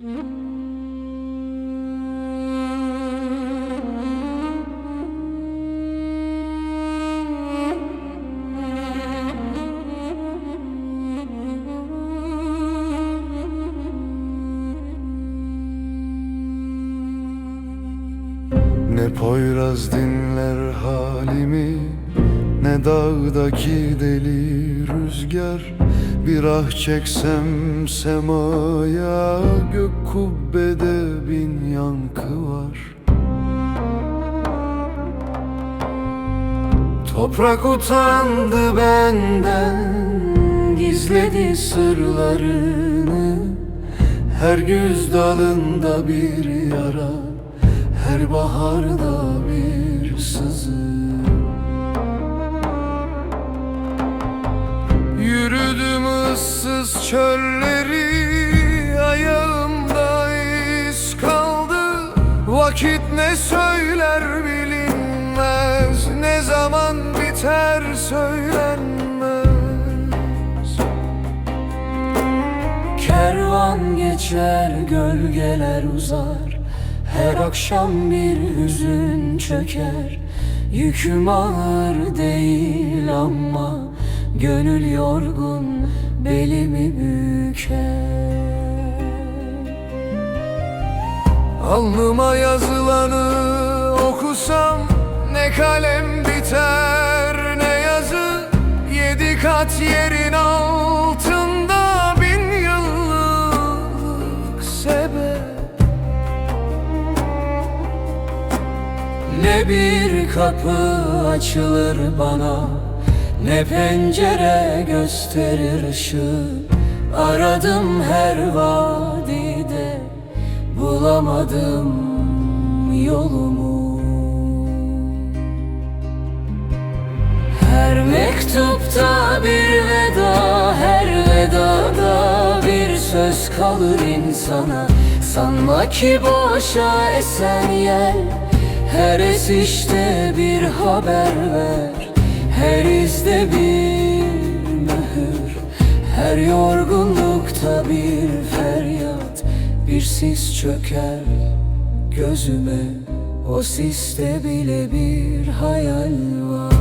Ne Poyraz dinler halimi Ne dağdaki deli rüzgar Bir ah çeksem semaya Gök kubbede bin yankı var. Toprak utandı benden Gizledi sırlarını. Her güz dalında bir yara Her baharda bir sızı ıssız çölleri Ayağımda iz kaldı. Vakit ne söyler bilinmez Ne zaman biter söylenmez. Kervan geçer, gölgeler uzar. Her akşam bir hüzün çöker. Yüküm ağır değil ama Gönül yorgun, büker Alnıma yazılanı okusam Ne kalem biter ne yazı. Yedi kat yerin altında bin yıllık sebep. Ne bir kapı açılır bana Ne pencere gösterir ışığı Aradım her vadide Bulamadım yolumu. Her mektupta bir veda Her vedada bir söz kalır insana. Sanma ki boşa esen yel Her esişte bir haber ver. Her izde bir mühür Her yorgunlukta sis çöker gözüme. O siste bile bir hayal var